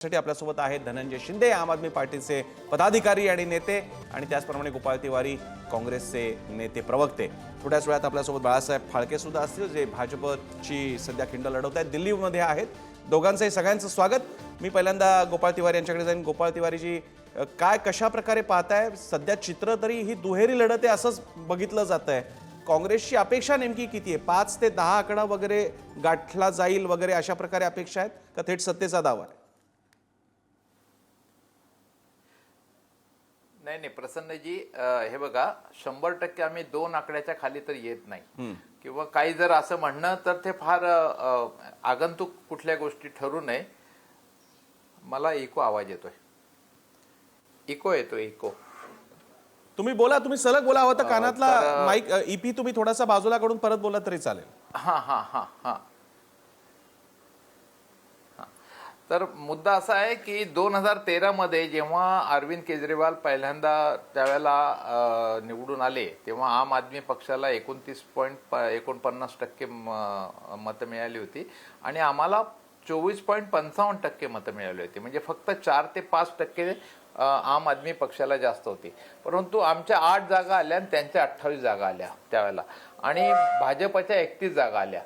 साठी आपल्यासोबत आहेत धनंजय शिंदे आम आदमी पार्टीचे पदाधिकारी आणि नेते आणि त्याचप्रमाणे गोपाळ तिवारी काँग्रेसचे नेते प्रवक्ते. थोड्याच वेळात आपल्यासोबत बाळासाहेब फाळके सुद्धा असतील जे भाजपची सध्या खिंड लढवत आहेत दिल्लीमध्ये आहेत. दोघांचंही सगळ्यांचं स्वागत. मी पहिल्यांदा गोपाळ तिवारी यांच्याकडे जाईन. गोपाळ तिवारीजी काय कशा प्रकारे पाहताय? सध्या चित्र तरी ही दुहेरी लढत आहे असंच बघितलं जात आहे काँग्रेसची अपेक्षा नेमकी किती आहे? पाच ते दहा आकडा वगैरे गाठला जाईल वगैरे अशा प्रकारे अपेक्षा आहेत का? थेट सत्तेचा दावा आहे. नाही नाही प्रसन्नजी हे बघा शंभर टक्के आम्ही दोन आकड्याच्या खाली तर येत नाही. किंवा काही जर असं म्हणणं तर ते फार आगंतुक कुठल्या गोष्टी ठरू नये. मला इको आवाज येतोय. इको येतोय इको तुम्ही बोला तुम्ही सलग बोला हवं तर कानातला माईक ईपी तुम्ही थोडासा बाजूला कडून परत बोला तरी चालेल. हा हा हा हा हा. तर मुद्दा असा आहे की दोन हजार तेरामध्ये जेव्हा अरविंद केजरीवाल पहिल्यांदा त्यावेळेला निवडून आले तेव्हा आम आदमी पक्षाला एकोणतीस पॉईंट एकोणपन्नास टक्के म- मतं मिळाली होती. आणि आम्हाला चोवीस पॉईंट पंचावन्न टक्के मतं मिळाली होती. म्हणजे फक्त चार ते पाच टक्के आम आदमी पक्षाला जास्त होती. परंतु आमच्या आठ जागा आल्या आणि त्यांच्या अठ्ठावीस जागा आल्या त्यावेळेला. आणि भाजपच्या एकतीस जागा आल्या.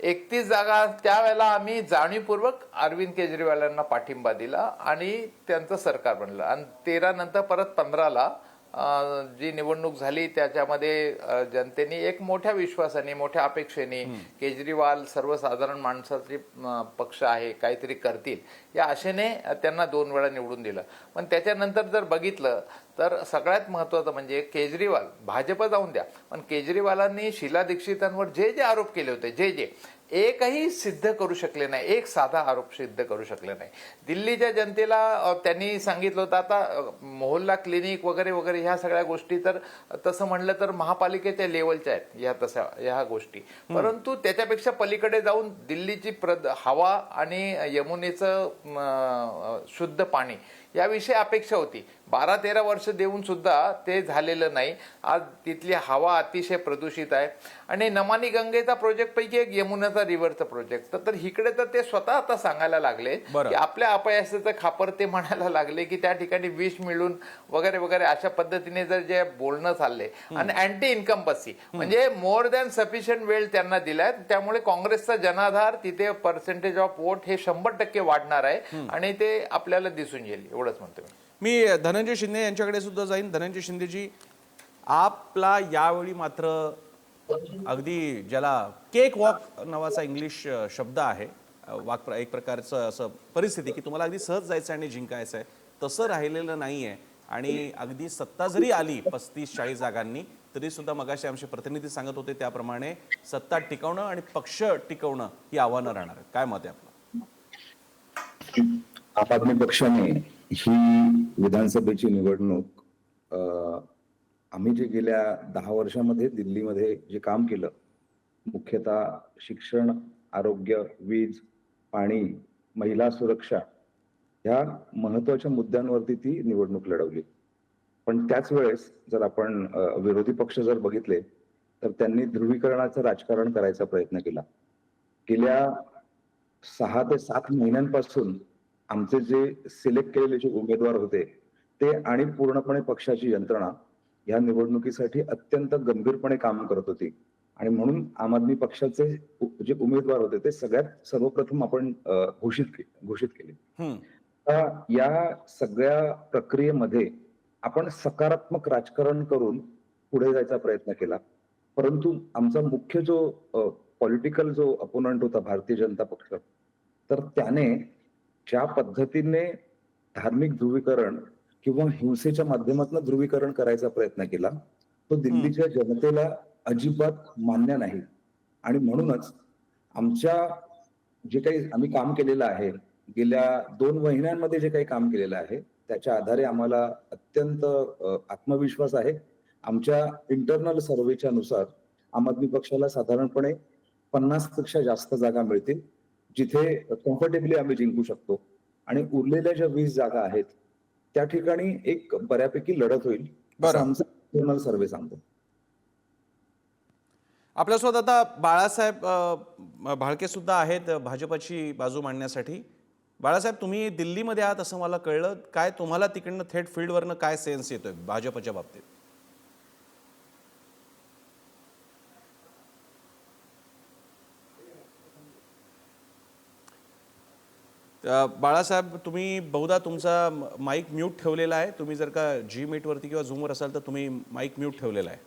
एकतीस जागा त्यावेळेला आम्ही जाणीवपूर्वक अरविंद केजरीवालांना पाठिंबा दिला आणि त्यांचं सरकार बनलं. आणि तेरा नंतर परत पंधराला जी निवडणूक झाली त्याच्यामध्ये जनतेने एक मोठ्या विश्वासाने मोठ्या अपेक्षेने केजरीवाल सर्वसाधारण माणसाचे पक्ष आहे काहीतरी करतील या आशेने त्यांना दोन वेळा निवडून दिलं. पण त्याच्यानंतर जर बघितलं तर सगळ्यात महत्वाचं म्हणजे केजरीवाल भाजप जाऊन द्या. पण केजरीवालांनी शीला दीक्षितांवर जे जे आरोप केले होते जे जे एकही सिद्ध करू शकले नाही एक साधा आरोप सिद्ध करू शकले नाही. दिल्लीच्या जनतेला त्यांनी सांगितलं होतं आता मोहल्ला क्लिनिक वगैरे वगैरे ह्या सगळ्या गोष्टी तर तसं म्हणलं तर महापालिकेच्या लेवलच्या आहेत या तशा ह्या गोष्टी. परंतु त्याच्यापेक्षा पलीकडे जाऊन दिल्लीची प्रद हवा आणि यमुनेचं शुद्ध पाणी याविषयी अपेक्षा होती. बारा तेरा वर्ष देऊन सुद्धा ते झालेलं नाही. आज तिथली हवा अतिशय प्रदूषित आहे. आणि नमानी गंगेचा प्रोजेक्ट पैकी एक यमुनाचा रिव्हरचा प्रोजेक्ट तर इकडे तर ते स्वतः आता सांगायला लागले. की आपल्या अपयशाचं खापर ते म्हणायला लागले की त्या ठिकाणी विष मिळून वगैरे वगैरे अशा पद्धतीने जर जे बोलणं चालले. आणि अँटी इन्कम्पसी म्हणजे मोर दॅन सफिशियंट वेळ त्यांना दिलाय. त्यामुळे काँग्रेसचा जनाधार तिथे पर्सेंटेज ऑफ वोट हे शंभर टक्के वाढणार आहे. आणि ते आपल्याला दिसून येईल. एवढंच म्हणतो मी. मी धनंजय शिंदे यांच्याकडे सुद्धा जाईन. धनंजय शिंदेजी आपला यावेळी मात्र अगदी ज्याला केक वॉक नावाचा इंग्लिश शब्द आहे वाक प्र- एक प्रकारचं असं परिस्थिती की तुम्हाला अगदी सहज जायचं आणि जिंकायचं आहे. तसं राहिलेलं नाही आहे आणि अगदी सत्ता जरी आली पस्तीस चाळीस जागांनी तरी सुद्धा मगाशी आमचे प्रतिनिधी सांगत होते त्याप्रमाणे सत्ता टिकवणं आणि पक्ष टिकवणं ही आव्हानं राहणार. काय मत आहे आपलं? आप आदमी पक्षाने ही विधानसभेची निवडणूक आम्ही जे गेल्या दहा वर्षामध्ये दिल्लीमध्ये जे काम केलं मुख्यतः शिक्षण आरोग्य वीज पाणी महिला सुरक्षा ह्या महत्त्वाच्या मुद्द्यांवरती ती निवडणूक लढवली. पण त्याच वेळेस जर आपण विरोधी पक्ष जर बघितले तर त्यांनी ध्रुवीकरणाचं राजकारण करायचा प्रयत्न केला. गेल्या सहा ते सात महिन्यांपासून आमचे जे सिलेक्ट केलेले जे उमेदवार होते ते आणि पूर्णपणे पक्षाची यंत्रणा या निवडणुकीसाठी अत्यंत गंभीरपणे काम करत होती. आणि म्हणून आम आदमी पक्षाचे जे उमेदवार होते ते सगळ्यात सर्वप्रथम आपण घोषित घोषित केले. या सगळ्या प्रक्रियेमध्ये आपण सकारात्मक राजकारण करून पुढे जायचा प्रयत्न केला. परंतु आमचा मुख्य जो पॉलिटिकल जो अपोनंट होता भारतीय जनता पक्ष तर त्याने ज्या पद्धतीने धार्मिक ध्रुवीकरण किंवा हिंसेच्या माध्यमातून ध्रुवीकरण करायचा प्रयत्न केला तो दिल्लीच्या जनतेला अजिबात मान्य नाही. आणि म्हणूनच आमच्या जे काही आम्ही काम केलेलं आहे गेल्या दोन महिन्यांमध्ये जे काही काम केलेलं आहे त्याच्या आधारे आम्हाला अत्यंत आत्मविश्वास आहे. आमच्या इंटरनल सर्वेच्या नुसार आम आदमी पक्षाला साधारणपणे पन्नासपेक्षा जास्त जागा मिळतील. जिथे कम्फर्टेबली आम्ही जिंकू शकतो. आणि उरलेल्या ज्या वीस जागा आहेत त्या ठिकाणी एक बऱ्यापैकी लढत होईल. आमचा सर्वे सांगतो. आपल्यासोबत आता बाळासाहेब भाळके सुद्धा आहेत भाजपची बाजू मांडण्यासाठी. बाळासाहेब तुम्ही दिल्लीमध्ये आहात असं मला कळलं. काय तुम्हाला तिकडनं थेट फील्डवरनं काय सेन्स येतोय भाजपच्या बाबतीत? बाळासाहेब तुम्ही बहुधा तुमचा माईक म्यूट ठेवलेला आहे. तुम्ही जर का जी मीटवरती किंवा झूमवर असाल तर तुम्ही माईक म्यूट ठेवलेला आहे.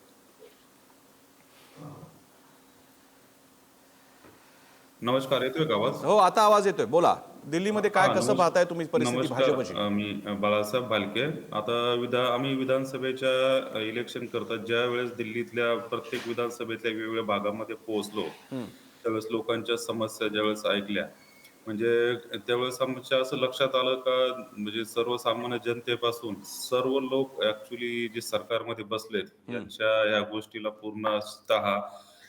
नमस्कार येतोय का आवाज? हो आता आवाज येतोय. बोला. दिल्लीमध्ये काय कसं पाहताय तुम्ही परिस्थिती भाजपची? मी बाळासाहेब भालके. आता विधा आम्ही विधानसभेच्या इलेक्शन करतात. ज्या वेळेस दिल्लीतल्या प्रत्येक विधानसभेतल्या वेगवेगळ्या भागामध्ये पोहोचलो त्यावेळेस लोकांच्या समस्या ज्यावेळेस ऐकल्या म्हणजे त्यावेळेस आमच्या असं लक्षात आलं का म्हणजे सर्वसामान्य जनतेपासून सर्व लोक ऍक्च्युली जे सरकारमध्ये बसलेत यांच्या या गोष्टीला पूर्णतः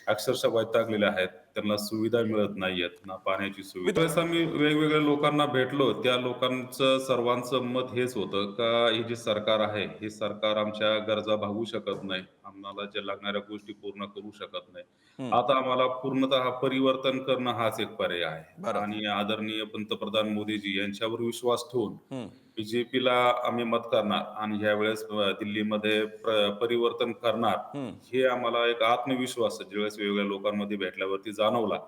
अक्षरशः वैतागलेले आहेत. त्यांना सुविधा मिळत नाहीयेत ना पाण्याची सुविधा. त्यावेळेस आम्ही वेगवेगळ्या लोकांना भेटलो त्या लोकांचं सर्वांचं मत हेच होतं का हे जे सरकार आहे हे सरकार आमच्या गरजा भागू शकत नाही. ज्या लागणाऱ्या गोष्टी पूर्ण करू शकत नाही आता आम्हाला पूर्णतः परिवर्तन करणं हाच एक पर्याय आहे. आणि आदरणीय पंतप्रधान मोदीजी यांच्यावर विश्वास ठेवून. बीजेपीला आम्ही मत करणार आणि ह्या वेळेस दिल्लीमध्ये प्र- परिवर्तन करणार. हे आम्हाला एक आत्मविश्वास ज्यावेळेस वेगवेगळ्या लोकांमध्ये भेटल्यावरती जाणवला.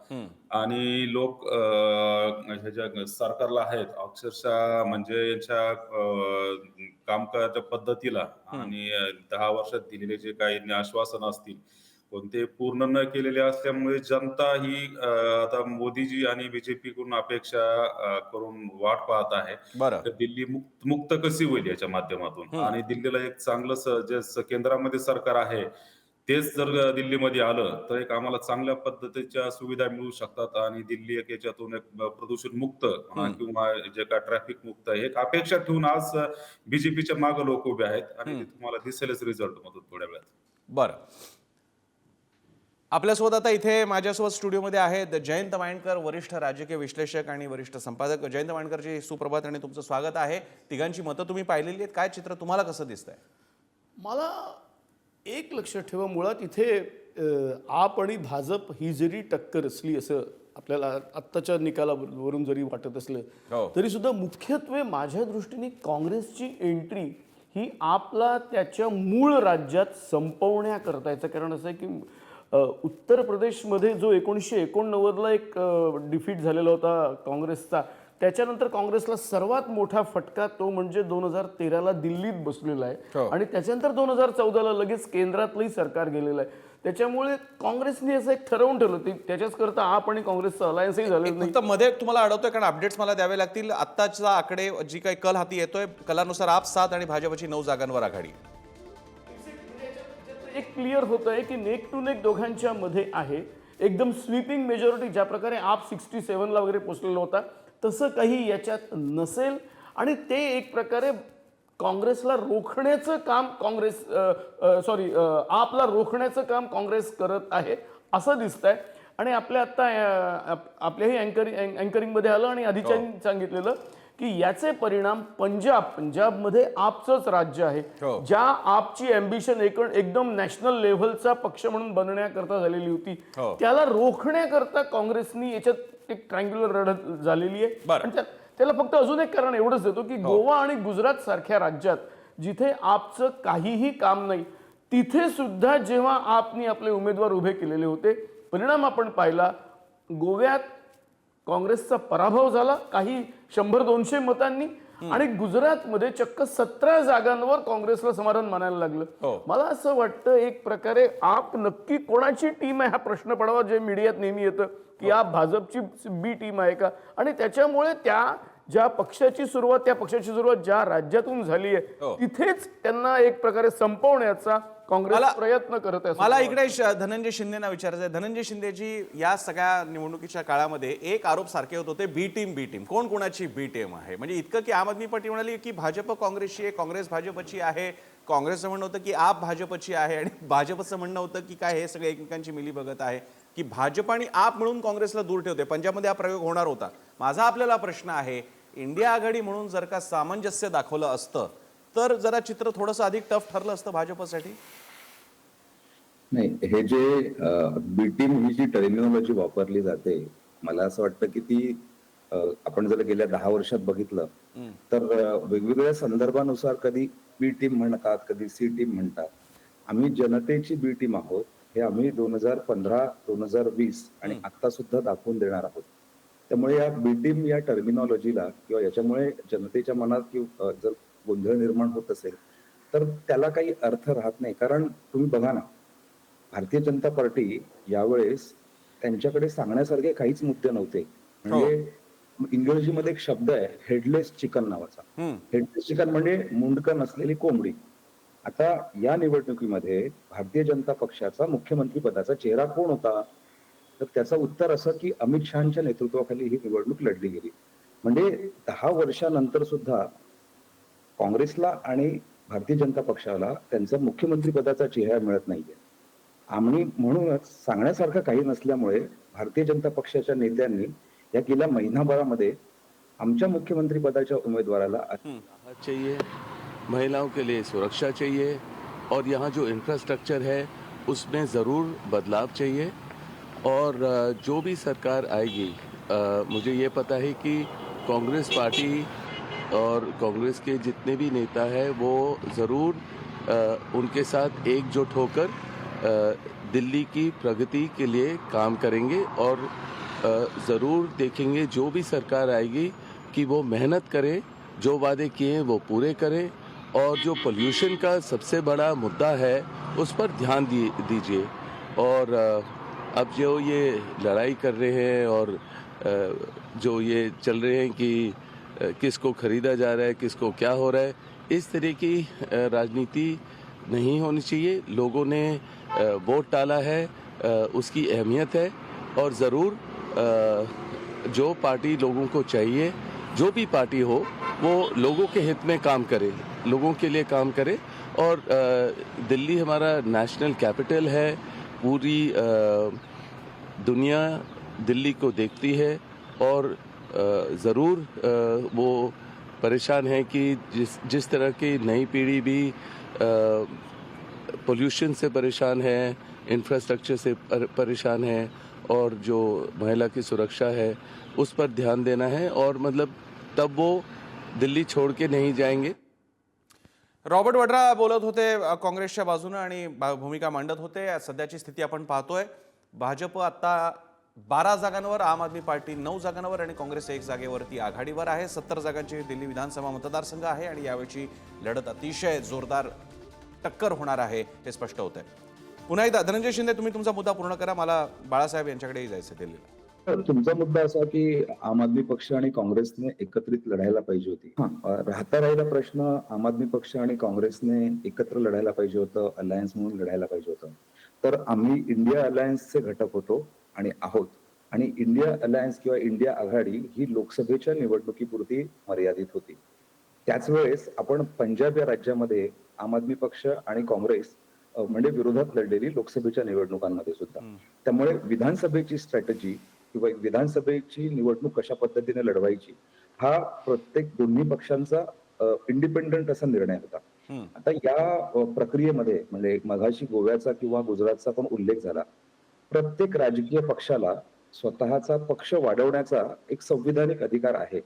आणि लोक ह्याच्या सरकारला आहेत अक्षरशः म्हणजे यांच्या कामकाजाच्या पद्धतीला आणि दहा वर्षात दिलेले जे काही आश्वासन असतील कोणते पूर्ण न केलेले असल्यामुळे जनता ही आता मोदीजी आणि बीजेपी कडून अपेक्षा करून वाट पाहत आहे. बरं. तर दिल्ली मुक्त मुक्त कशी होईल याच्या माध्यमातून? आणि दिल्लीला एक चांगलं जे केंद्रामध्ये सरकार आहे तेच जर दिल्लीमध्ये आलं तर एक आम्हाला चांगल्या पद्धतीच्या सुविधा मिळू शकतात आणि दिल्ली एक याच्यातून एक प्रदूषण मुक्त किंवा जे काय ट्रॅफिक मुक्त आहे एक अपेक्षा ठेवून आज बीजेपीच्या मागे लोक उभे आहेत आणि तुम्हाला दिसेलच रिझल्ट मधून थोड्या वेळात. बरं. आपल्यासोबत आता इथे माझ्यासोबत स्टुडिओमध्ये आहेत जयंत वाणकर वरिष्ठ राजकीय विश्लेषक आणि वरिष्ठ संपादक. जयंत वाणकरजी सुप्रभात आणि तुमचं स्वागत आहे. तिघांची मतं तुम्ही पाहिलेली आहेत. काय चित्र तुम्हाला कसं दिसतंय? मला एक लक्ष ठेवा. मुळात इथे आप आणि भाजप ही जरी टक्कर असली असं आपल्याला आत्ताच्या निकालावरून जरी वाटत हो. असलं तरी सुद्धा मुख्यत्वे माझ्या दृष्टीने काँग्रेसची एंट्री ही आपला त्याच्या मूळ राज्यात संपवण्याकरता. याचं कारण असं आहे की उत्तर प्रदेशमध्ये जो एकोणीसशे एकोणनव्वदला एक डिफीट झालेला होता काँग्रेसचा त्याच्यानंतर काँग्रेसला सर्वात मोठा फटका तो म्हणजे दोन हजार तेराला दिल्लीत बसलेला हो. आहे आणि त्याच्यानंतर दोन हजार चौदाला लगेच केंद्रातलंही सरकार गेलेलं आहे. त्याच्यामुळे काँग्रेसने असं एक ठरवून ठेवलं ते त्याच्याच करता आप आणि काँग्रेसचं अलायन्सही झालेलं नाही. फक्त मध्ये तुम्हाला अडवतोय कारण अपडेट्स मला द्यावे लागतील. आत्ताचा आकडे जी काही कल हाती येतोय कलानुसार आप सात आणि भाजपची नऊ जागांवर आघाडी. एक क्लिअर होत आहे की नेक टू नेक दोघांच्या मध्ये आहे. एकदम स्वीपिंग मेजॉरिटी ज्या प्रकारे आप सिक्स्टी सेव्हनला वगैरे पोचलेला होता तसं काही याच्यात नसेल. आणि ते एक प्रकारे काँग्रेसला रोखण्याचं काम काँग्रेस सॉरी आपला रोखण्याचं काम काँग्रेस करत आहे असं दिसतंय. आणि आपल्या आत्ता आपल्याही अँकरिंग अँकरिंगमध्ये आलं आणि आधीच्या सांगितलेलं की याचे परिणाम पंजाब पंजाबमध्ये आपचंच राज्य आहे हो. ज्या आपची अँबिशन एकदम नॅशनल लेव्हलचा पक्ष म्हणून बनण्याकरता झालेली होती हो. त्याला रोखण्याकरता काँग्रेसनी याच्यात एक ट्रँग्युलर लढत झालेली आहे. आणि त्याला फक्त अजून एक कारण एवढंच देतो की गोवा आणि गुजरात सारख्या राज्यात जिथे आपचं काहीही काम नाही तिथे सुद्धा जेव्हा आपनी आपले उमेदवार उभे केलेले होते परिणाम आपण पाहिला गोव्यात काँग्रेसचा पराभव झाला काही शंभर दोनशे मतांनी. आणि गुजरातमध्ये चक्क सतरा जागांवर काँग्रेसला समाधान मानायला हो. लागलं मला असं वाटतं एक प्रकारे आप नक्की कोणाची टीम आहे हा प्रश्न पडावा जे मीडियात नेहमी येतं की आप भाजपची बी टीम आहे का? आणि त्याच्यामुळे त्या ज्या पक्षाची सुरुवात त्या पक्षाची सुरुवात ज्या राज्यातून झाली हो. आहे तिथेच त्यांना एक प्रकारे संपवण्याचा काँग्रेस प्रयत्न करत आहे. मला इकडे धनंजय शिंदेना विचारायचं आहे धनंजय शिंदेजी या सगळ्या निवडणुकीच्या काळामध्ये एक आरोप सारखे होत होते बी टीम बी टीम. कोण कोणाची बी टीम आहे? म्हणजे इतकं की आम आदमी पार्टी म्हणाली की भाजप काँग्रेसची आहे काँग्रेस भाजपची आहे. काँग्रेसचं म्हणणं होतं की आप भाजपची आहे आणि भाजपचं म्हणणं होतं की काय हे सगळे एकमेकांची मिली बघत आहे की भाजप आणि आप म्हणून काँग्रेसला दूर ठेवते. पंजाबमध्ये हा प्रयोग होणार होता. माझा आपल्याला प्रश्न आहे इंडिया आघाडी म्हणून जर का सामंजस्य दाखवलं असतं तर जरा चित्र थोडंसं अधिक टफ ठरलं असतं भाजपसाठी? नाही हे जे बी टीम ही जी टर्मिनॉलॉजी वापरली जाते मला असं वाटतं की ती आपण जर गेल्या दहा वर्षात बघितलं तर वेगवेगळ्या संदर्भानुसार कधी बी टीम म्हणतात कधी सी टीम म्हणतात. आम्ही जनतेची बी टीम आहोत हे आम्ही दोन हजार पंधरा दोन हजार वीस आणि आता सुद्धा दाखवून देणार आहोत. त्यामुळे या बी टीम या टर्मिनॉलॉजीला किंवा याच्यामुळे जनतेच्या मनात किंवा जर गोंधळ निर्माण होत असेल तर त्याला काही अर्थ राहत नाही. कारण तुम्ही बघा ना भारतीय जनता पार्टी यावेळेस त्यांच्याकडे सांगण्यासारखे काहीच मुद्दे नव्हते. म्हणजे इंग्रजीमध्ये एक शब्द आहे हेडलेस चिकन नावाचा. हेडलेस चिकन म्हणजे मुंडकं नसलेली कोंबडी. आता या निवडणुकीमध्ये भारतीय जनता पक्षाचा मुख्यमंत्री पदाचा चेहरा कोण होता? तर त्याचं उत्तर असं की अमित शहाच्या नेतृत्वाखाली ही निवडणूक लढली गेली. म्हणजे दहा वर्षानंतर सुद्धा काँग्रेसला आणि भारतीय जनता पक्षाला त्यांचा मुख्यमंत्री पदाचा चेहरा मिळत नाहीये. आम्ही म्हणूनच सांगण्यासारखं काही नसल्यामुळे भारतीय जनता पक्षाच्या नेत्यांनी या गेल्या महिनाभरामध्ये आमच्या मुख्यमंत्री पदाच्या उमेदवाराला चाहिए महिलाओं के लिए सुरक्षा चाहिए और यहाँ जो इंफ्रास्ट्रक्चर है उसमें ज़रूर बदलाव चाहिए। और जो भी सरकार आएगी मुझे ये पता है कि कांग्रेस पार्टी और कांग्रेस के जितने भी नेता हैं, वो ज़रूर उनके साथ एकजुट होकर दिल्ली की प्रगति के लिए काम करेंगे और ज़रूर देखेंगे जो भी सरकार आएगी कि वो मेहनत करे, जो वादे किए वो पूरे करें और जो पोल्यूशन का सबसे बड़ा मुद्दा है, उस पर ध्यान दीजिए। और अब जो ये लड़ाई कर रहे हैं और जो ये चल रहे हैं कि किसको खरीदा जा रहा है, किसको क्या हो रहा है, इस तरह की राजनीति नहीं होनी चाहिए। लोगों ने वोट डाला है उसकी अहमियत है और ज़रूर जो पार्टी लोगों को चाहिए, जो भी पार्टी हो, वो लोगों के हित में काम करे, लोगों के लिए काम करे। और दिल्ली हमारा नेशनल कैपिटल है पूरी दुनिया दिल्ली को देखती है और ज़रूर वो परेशान है कि जिस जिस तरह की नई पीढ़ी भी पोल्यूशन से परेशान है इंफ्रास्ट्रक्चर से परेशान है और जो महिला की सुरक्षा है, उस पर ध्यान देना है और मतलब तब वो दिल्ली छोड़ के नहीं जाएँगे। रॉबर्ट वड्रा बोलत होते काँग्रेसच्या बाजूनं आणि भा- भूमिका मांडत होते. सध्याची स्थिती आपण पाहतोय. भाजप आता बारा जागांवर आम आदमी पार्टी नऊ जागांवर आणि काँग्रेस एक जागेवरती आघाडीवर आहे. सत्तर जागांची दिल्ली विधानसभा मतदारसंघ आहे आणि यावेळची लढत अतिशय जोरदार टक्कर होणार आहे हे स्पष्ट होत आहे पुन्हा एकदा धनंजय शिंदे तुम्ही तुमचा मुद्दा पूर्ण करा. मला बाळासाहेब यांच्याकडेही जायचं दिल्लीला. तुमचा मुद्दा असा की आम आदमी पक्ष आणि काँग्रेसने एकत्रित लढायला पाहिजे होती. राहता राहिला प्रश्न आम आदमी पक्ष आणि काँग्रेसने एकत्र लढायला पाहिजे होतं अलायन्स म्हणून लढायला पाहिजे होतं. तर आम्ही इंडिया अलायन्सचे घटक होतो आणि आहोत. आणि इंडिया अलायन्स किंवा इंडिया आघाडी ही लोकसभेच्या निवडणुकीपुरती मर्यादित होती. त्याच वेळेस आपण पंजाब या राज्यामध्ये आम आदमी पक्ष आणि काँग्रेस म्हणजे विरोधात लढलेली लोकसभेच्या निवडणुकांमध्ये सुद्धा. त्यामुळे विधानसभेची स्ट्रॅटेजी किंवा विधानसभेची निवडणूक कशा पद्धतीने लढवायची हा प्रत्येक दोन्ही पक्षांचा इंडिपेंडंट असा निर्णय होता. आता या प्रक्रियेमध्ये म्हणजे मघाशी गोव्याचा किंवा गुजरातचा पण उल्लेख झाला. प्रत्येक राजकीय पक्षाला स्वतःचा पक्ष वाढवण्याचा एक संविधानिक अधिकार आहे.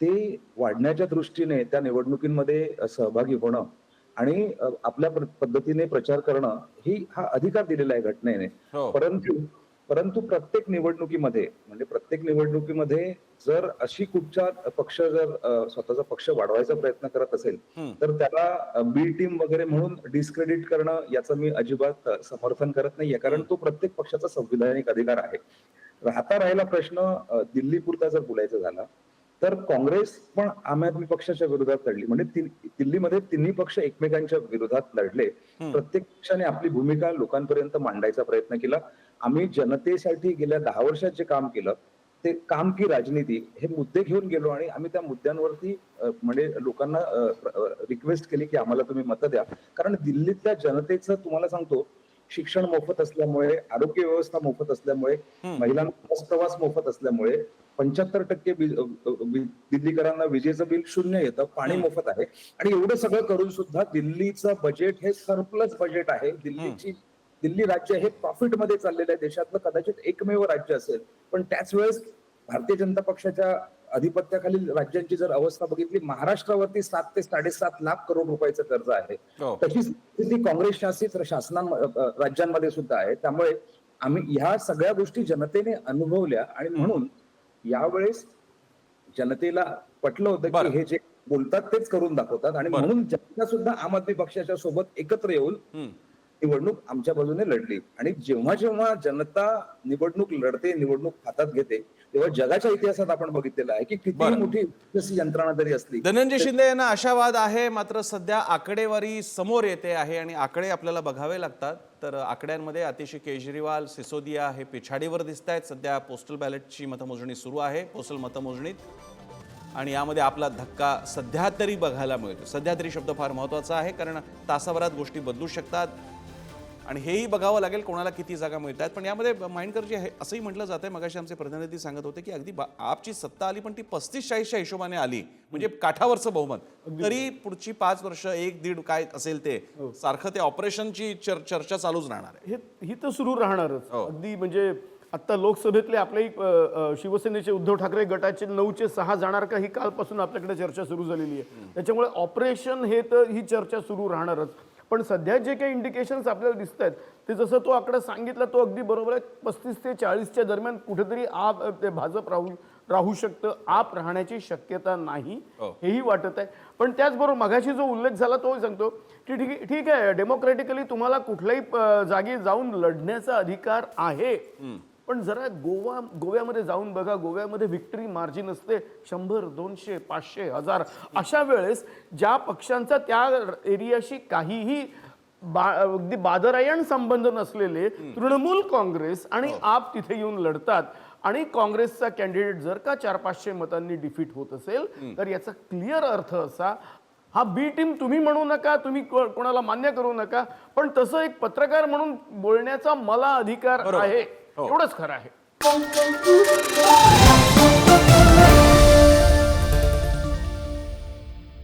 ते वाढण्याच्या दृष्टीने त्या निवडणुकीमध्ये सहभागी होणं आणि आपल्या पद्धतीने प्रचार करणं ही हा अधिकार दिलेला आहे घटनेने. हो. परंतु परंतु प्रत्येक निवडणुकीमध्ये म्हणजे प्रत्येक निवडणुकीमध्ये जर अशी कुठच्या पक्ष जर स्वतःचा पक्ष वाढवायचा प्रयत्न करत असेल. तर त्याला बी टीम वगैरे म्हणून डिस्क्रेडिट करणं याचं मी अजिबात समर्थन करत नाहीये. कारण तो प्रत्येक पक्षाचा संविधानिक अधिकार आहे. राहता राहिला प्रश्न दिल्ली पुरता जर बोलायचा झाला तर काँग्रेस पण आम आदमी पक्षाच्या विरोधात लढली. म्हणजे दिल्लीमध्ये तिन्ही पक्ष एकमेकांच्या विरोधात लढले. प्रत्येक पक्षाने आपली भूमिका लोकांपर्यंत मांडायचा प्रयत्न केला. आम्ही जनतेसाठी गेल्या दहा वर्षात जे काम केलं ते काम की राजनीती हे मुद्दे घेऊन गेलो आणि आम्ही त्या मुद्द्यांवरती म्हणजे लोकांना रिक्वेस्ट केली की आम्हाला तुम्ही मतं द्या. कारण दिल्लीतल्या जनतेचं तुम्हाला सांगतो शिक्षण मोफत असल्यामुळे आरोग्य व्यवस्था मोफत असल्यामुळे महिलांना बस प्रवास मोफत असल्यामुळे पंच्याहत्तर टक्के दिल्लीकरांना विजेचं बिल शून्य येतं पाणी मोफत आहे. आणि एवढं सगळं करून सुद्धा दिल्लीचं बजेट हे सरप्लस बजेट आहे. दिल्लीची दिल्ली राज्य हे प्रॉफिटमध्ये चाललेलं आहे. देशातलं कदाचित एकमेव राज्य असेल. पण त्याच वेळेस भारतीय जनता पक्षाच्या अधिपत्याखालील राज्यांची जर अवस्था बघितली महाराष्ट्रावरती सात ते साडेसात लाख करोड रुपयाचं कर्ज आहे हो. तशी स्थिती काँग्रेस शासित शासनां राज्यांमध्ये सुद्धा आहे त्यामुळे आम्ही ह्या सगळ्या गोष्टी जनतेने अनुभवल्या आणि म्हणून यावेळेस जनतेला पटलं होतं. की हे जे बोलतात तेच करून दाखवतात आणि. म्हणून जनता सुद्धा आम आदमी पक्षाच्या सोबत एकत्र येऊन. निवडणूक आमच्या बाजूने लढली आणि जेव्हा जेव्हा जनता निवडणूक लढते निवडणूक हातात घेते तेव्हा जगाच्या इतिहासात आपण बघितलेलं आहे की किती. मोठी यंत्रणा जरी असली धनंजय शिंदे यांना आशावाद आहे मात्र सध्या आकडेवारी समोर येते आहे आणि आकडे आपल्याला बघावे लागतात. तर आकड्यांमध्ये अतिशय केजरीवाल सिसोदिया हे पिछाडीवर दिसत आहेत सध्या पोस्टल बॅलेटची मतमोजणी सुरू आहे पोस्टल मतमोजणीत. आणि यामध्ये आपला धक्का सध्या तरी बघायला मिळतो. सध्या तरी शब्द फार महत्त्वाचा आहे कारण तासाभरात गोष्टी बदलू शकतात. आणि हेही बघावं लागेल कोणाला किती जागा मिळतात पण यामध्ये माइंडकर जे आहे असंही म्हटलं जातं मगाशी आमचे प्रतिनिधी सांगत होते की अगदी आपची सत्ता आली पण ती पस्तीस चाळीसच्या हिशोबाने आली. म्हणजे काठावरचं बहुमत. तरी पुढची पाच वर्ष एक दीड काय असेल ते सारखं ते ऑपरेशनची चर- चर्चा चालूच राहणार आहे. हे ही तर सुरू राहणारच. हो. अगदी म्हणजे आता लोकसभेतले आपले शिवसेनेचे उद्धव ठाकरे गटाचे नऊचे सहा जाणार का ही कालपासून आपल्याकडे चर्चा सुरू झालेली आहे. त्याच्यामुळे ऑपरेशन हे तर ही चर्चा सुरू राहणारच. पण सध्या जे काही इंडिकेशन्स आपल्याला दिसत आहेत ते जसं तो आकडा सांगितला तो अगदी बरोबर आहे. पस्तीस ते चाळीसच्या दरम्यान कुठेतरी आप ते भाजप राहू राहू शकतं आप राहण्याची शक्यता नाही हो. हेही वाटत आहे. पण त्याचबरोबर मगाशी जो उल्लेख झाला तो सांगतो की ठीक ठीक आहे डेमोक्रेटिकली तुम्हाला कुठल्याही जागी जाऊन लढण्याचा अधिकार आहे. पण जरा गोवा गोव्यामध्ये जाऊन बघा. गोव्यामध्ये विक्टरी मार्जिन असते. शंभर दोनशे पाचशे हजार. अशा वेळेस ज्या पक्षांचा त्या एरियाशी काहीही बा अगदी बादरायण संबंध नसलेले तृणमूल काँग्रेस आणि आप तिथे येऊन लढतात आणि काँग्रेसचा कॅन्डिडेट जर का चार पाचशे मतांनी डिफीट होत असेल तर याचा क्लिअर अर्थ असा हा बी टीम तुम्ही म्हणू नका तुम्ही कोणाला मान्य करू नका पण तसं एक पत्रकार म्हणून बोलण्याचा मला अधिकार. आहे. हो. एवढंच खरं आहे.